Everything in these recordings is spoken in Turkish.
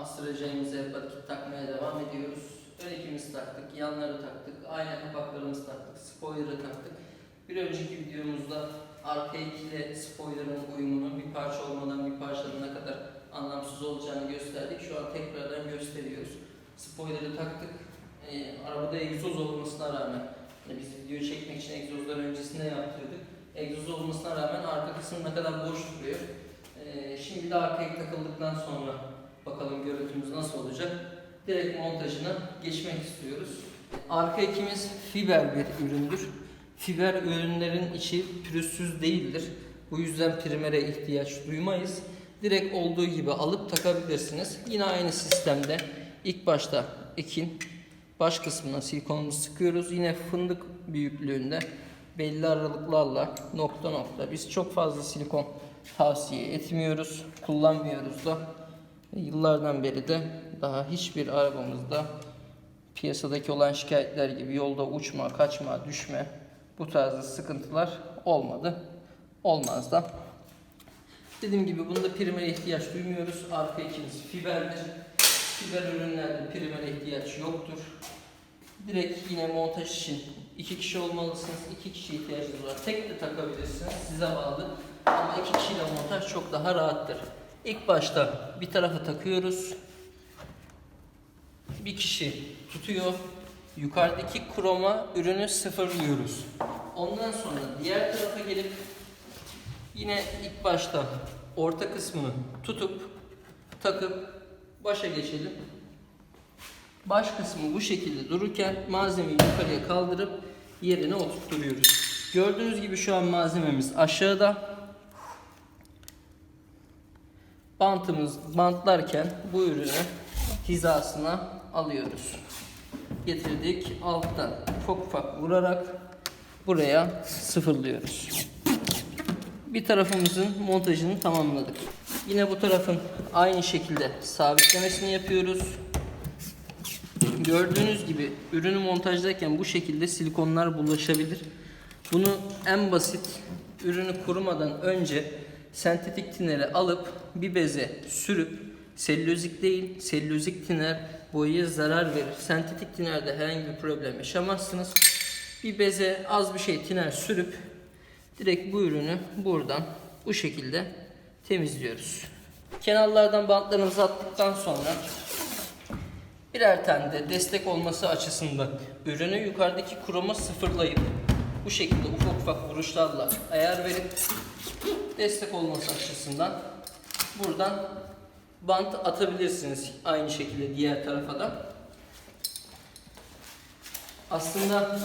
Astrojemize vakit takmaya devam ediyoruz. Ön ikimiz taktık, yanları taktık, ayna kapaklarımızı taktık, spoiler'ı taktık. Bir önceki videomuzda arka ile spoiler'ın uyumunun bir parça olmadan bir parçanın ne kadar anlamsız olacağını gösterdik. Şu an tekrardan gösteriyoruz. Spoiler'ı taktık. E, arabada egzoz olmasına rağmen, yani biz video çekmek için egzozlar öncesinde yaptırdık. Egzoz olmasına rağmen arka kısım ne kadar boş duruyor. E, şimdi de arkaya takıldıktan sonra bakalım görüntümüz nasıl olacak. Direkt montajına geçmek istiyoruz. Arka ekimiz fiber bir üründür. Fiber ürünlerin içi pürüzsüz değildir. Bu yüzden primere ihtiyaç duymayız. Direkt olduğu gibi alıp takabilirsiniz. Yine aynı sistemde ilk başta ekin baş kısmına silikonumuzu sıkıyoruz. Yine fındık büyüklüğünde belli aralıklarla nokta nokta. Biz çok fazla silikon tavsiye etmiyoruz. Kullanmıyoruz da. Yıllardan beri de daha hiçbir arabamızda piyasadaki olan şikayetler gibi yolda uçma, kaçma, düşme bu tarzda sıkıntılar olmadı. Olmaz da. Dediğim gibi bunda primere ihtiyaç duymuyoruz. Arka ikimiz fiberdir. Fiber ürünlerde primere ihtiyaç yoktur. Direkt yine montaj için iki kişi olmalısınız. iki kişi ihtiyacınız var. Tek de takabilirsiniz. Size bağlı. Ama iki kişiyle montaj çok daha rahattır. İlk başta bir tarafa takıyoruz. Bir kişi tutuyor. Yukarıdaki kroma ürünü sıfırlıyoruz. Ondan sonra diğer tarafa gelip yine ilk başta orta kısmını tutup takıp başa geçelim. Baş kısmı bu şekilde dururken malzemeyi yukarıya kaldırıp yerine oturtturuyoruz. Gördüğünüz gibi şu an malzememiz aşağıda. Bantımız bantlarken bu ürünü hizasına alıyoruz. Getirdik alttan ufak ufak vurarak buraya sıfırlıyoruz. Bir tarafımızın montajını tamamladık. Yine bu tarafın aynı şekilde sabitlemesini yapıyoruz. Gördüğünüz gibi ürünü montajdayken bu şekilde silikonlar bulaşabilir. Bunu en basit ürünü kurumadan önce sentetik tineri alıp bir beze sürüp selülozik değil selülozik tiner boyaya zarar verir. Sentetik tinerde herhangi bir problem yaşamazsınız. Bir beze az bir şey tiner sürüp direkt bu ürünü buradan bu şekilde temizliyoruz. Kenarlardan bantlarımızı attıktan sonra birer tane de destek olması açısından ürünü yukarıdaki kuruma sıfırlayıp bu şekilde ufak ufak vuruşlarla ayar verip destek olması açısından buradan bant atabilirsiniz aynı şekilde diğer tarafa da. Aslında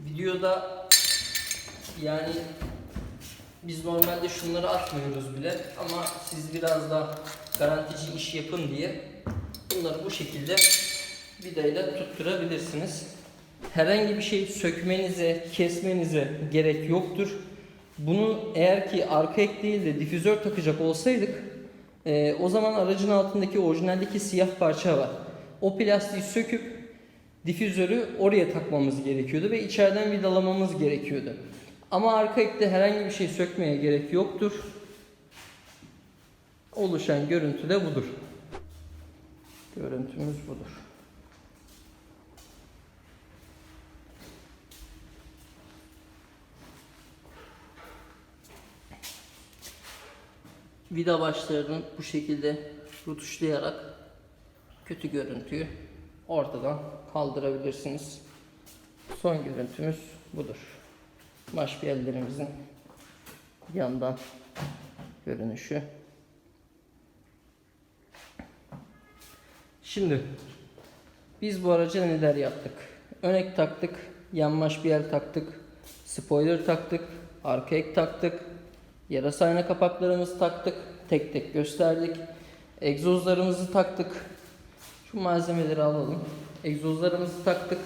videoda yani biz normalde şunları atmıyoruz bile ama siz biraz da garantici iş yapın diye bunları bu şekilde vidayla tutturabilirsiniz. Herhangi bir şey sökmenize, kesmenize gerek yoktur. Bunu eğer ki arka ek değil de difüzör takacak olsaydık e, o zaman aracın altındaki orijinaldeki siyah parça var. O plastiği söküp difüzörü oraya takmamız gerekiyordu ve içeriden vidalamamız gerekiyordu. Ama arka ekte herhangi bir şey sökmeye gerek yoktur. Oluşan görüntü de budur. Görüntümüz budur. Vida başlarını bu şekilde rutuşlayarak kötü görüntüyü ortadan kaldırabilirsiniz. Son görüntümüz budur. Baş yerlerimizin yandan görünüşü. Şimdi biz bu araca neler yaptık? Önek taktık, yanmaş bir yer taktık, spoiler taktık, arka ek taktık, yarasa ayna kapaklarımızı taktık, tek tek gösterdik. Egzozlarımızı taktık. Şu malzemeleri alalım. Egzozlarımızı taktık.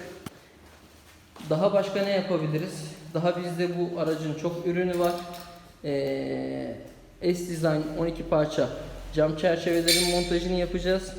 Daha başka ne yapabiliriz? Daha bizde bu aracın çok ürünü var. Ee, S-Design 12 parça cam çerçevelerin montajını yapacağız.